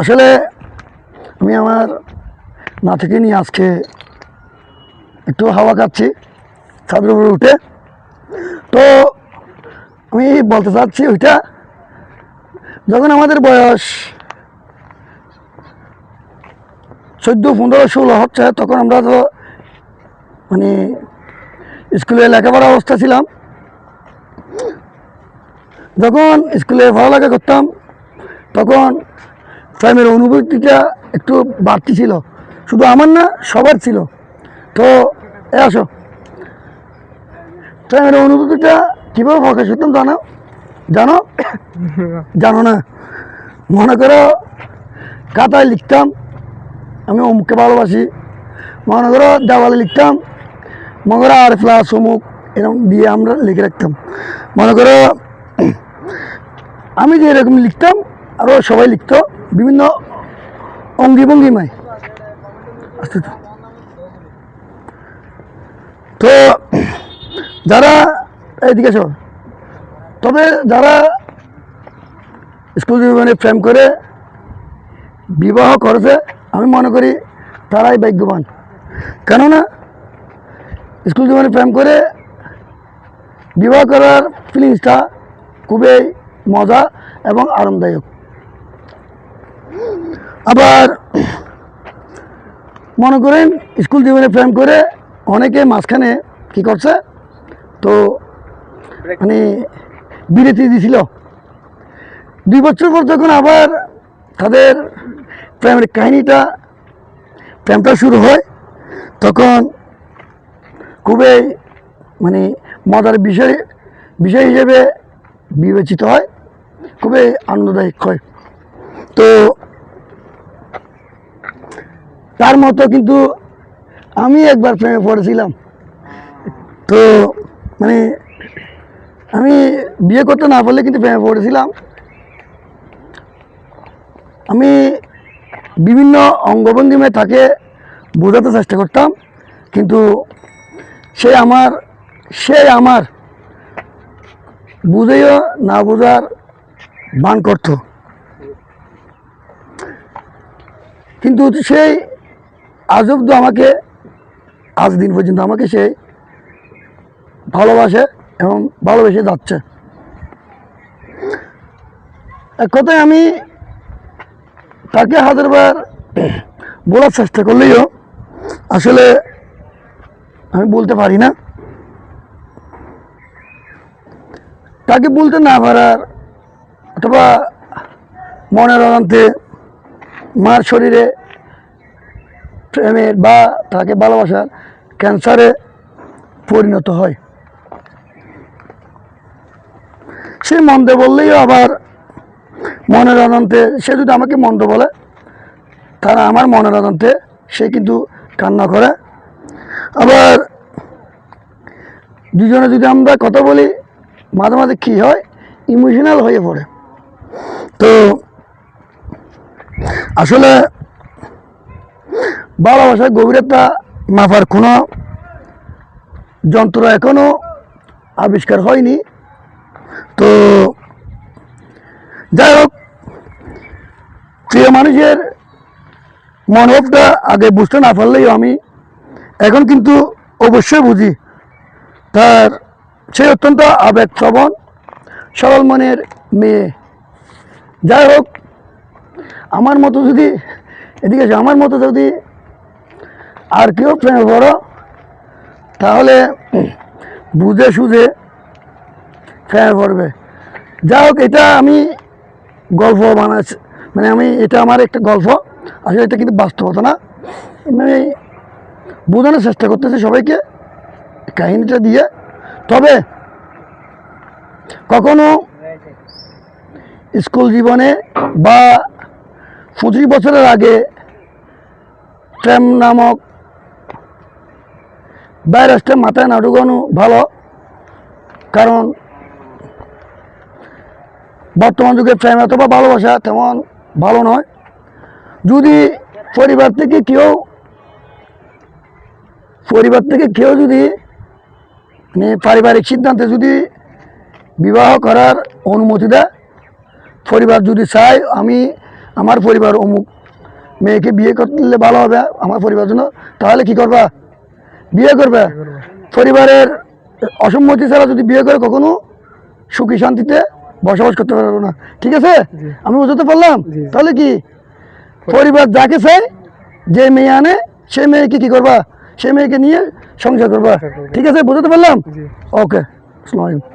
আসলে আমি আমার না থেকে নিয়ে আজকে একটু হাওয়া খাচ্ছি, ছাদের উপরে উঠে। তো আমি বলতে চাচ্ছি ওইটা, যখন আমাদের বয়স চোদ্দ, পনেরো, ষোলো হচ্ছে, তখন আমরা তো মানে স্কুলে লেখাপড়া অবস্থা ছিলাম। যখন স্কুলে পড়ালেখা করতাম, তখন প্রেমের অনুভূতিটা একটু বাড়তি ছিল। শুধু আমার না, সবার ছিল। তো, এ আসো। প্রেমের অনুভূতিটা কীভাবে প্রকাশ করতাম জানো? জানো? জানো না? মনে করো, খাতায় লিখতাম, আমি অমুককে ভালোবাসি। মনে করো, দেওয়ালে লিখতাম, মনে করো, আর প্লাস অমুক, এরকম দিয়ে আমরা লিখে রাখতাম। মনে করো, আমি যে এরকম লিখতাম আরও সবাই লিখতো, বিভিন্ন অঙ্গি ভঙ্গিমায় আস্তে তো। তো যারা, এইদিকে এসো। তবে যারা স্কুল জীবনে প্রেম করে বিবাহ করেছে, আমি মনে করি তারাই ভাগ্যবান। কেননা, স্কুল জীবনে প্রেম করে বিবাহ করার ফিলিংসটা খুবই মজা এবং আরামদায়ক। আবার মনে করেন, স্কুল জীবনে প্রেম করে অনেকে মাঝখানে কি করছে, তো মানে বিরতি দিছিল। দুই বছর পর যখন আবার তাদের প্রেমের কাহিনীটা, প্রেমটা শুরু হয়, তখন খুবই মানে মজার বিষয় বিষয় হিসেবে বিবেচিত হয়, খুবই আনন্দদায়ক হয়। তো তার মতো কিন্তু আমি একবার প্রেমে পড়েছিলাম। তো মানে আমি বিয়ে করতে না পারলে কিন্তু প্রেমে পড়েছিলাম। আমি বিভিন্ন অঙ্গভঙ্গিমে তাকে বোঝাতে চেষ্টা করতাম, কিন্তু সে আমার সে আমার বুঝেও না বোঝার বান করত। কিন্তু সেই আজ অব্দি আমাকে, আজ দিন পর্যন্ত আমাকে সে ভালোবাসে এবং ভালোবেসে যাচ্ছে। এক কথায় আমি তাকে হাজারবার বলার চেষ্টা করলেও আসলে আমি বলতে পারি না। তাকে বলতে না পারার অথবা মনের অজান্তে মার শরীরে প্রেমের বা তাকে ভালোবাসার ক্যান্সারে পরিণত হয়। সে মন্দ বললেও আবার মনের অজান্তে সে যদি আমাকে মন্দ বলে তারা আমার মনের অজান্তে সে কিন্তু কান্না করে। আবার দুজনে যদি আমরা কথা বলি, মাঝে মাঝে কী হয়? ইমোশনাল হয়ে পড়ে। তো আসলে ভালোবাসার গভীরতা মাপার কোনো যন্ত্র এখনও আবিষ্কার হয়নি। তো যাই হোক, প্রিয় মানুষের মনোভাবটা আগে বুঝতে না পারলেই আমি এখন কিন্তু অবশ্যই বুঝি। তার সে অত্যন্ত আবেগ শ্রবণ সরল মনের মেয়ে। যাই হোক, আমার মতো যদি এদিকে আমার মতো যদি আর কেউ প্রেমে পড়ো তাহলে বুঝে সুঝে প্রেমে পড়বে যাই হোক, এটা আমি গল্প বানাচ্ছি। মানে আমি, এটা আমার একটা গল্প। আসলে এটা কিন্তু বাস্তবতা না। আমি বোঝানোর চেষ্টা করতেছি সবাইকে, কাহিনীটা দিয়ে। তবে কখনো স্কুল জীবনে বা পঁচিশ বছরের আগে প্রেম নামক ভাইরাসটা মাথায় না ঢুকানো ভালো। কারণ বর্তমান যুগে প্রেম অথবা ভালোবাসা তেমন ভালো নয়। যদি পরিবার থেকে কেউ, পরিবার থেকে কেউ যদি মানে পারিবারিক সিদ্ধান্তে যদি বিবাহ করার অনুমতি দেয়, পরিবার যদি চায়, আমি আমার পরিবার অমুক মেয়েকে বিয়ে করলে ভালো হবে আমার পরিবার জন্য, তাহলে কি করবা? বিয়ে করবে। পরিবারের অসম্মতি ছাড়া যদি বিয়ে করে কখনো সুখী শান্তিতে বসবাস করতে পারব না। ঠিক আছে? আমি বুঝতে পারলাম? তাহলে কি? পরিবার যাকে চাই যে মেয়ে আনে সে মেয়েকে কি করবা? সে মেয়েকে নিয়ে সংসার করবা। ঠিক আছে? বুঝতে পারলাম? ওকে আসসালামু আলাইকুম।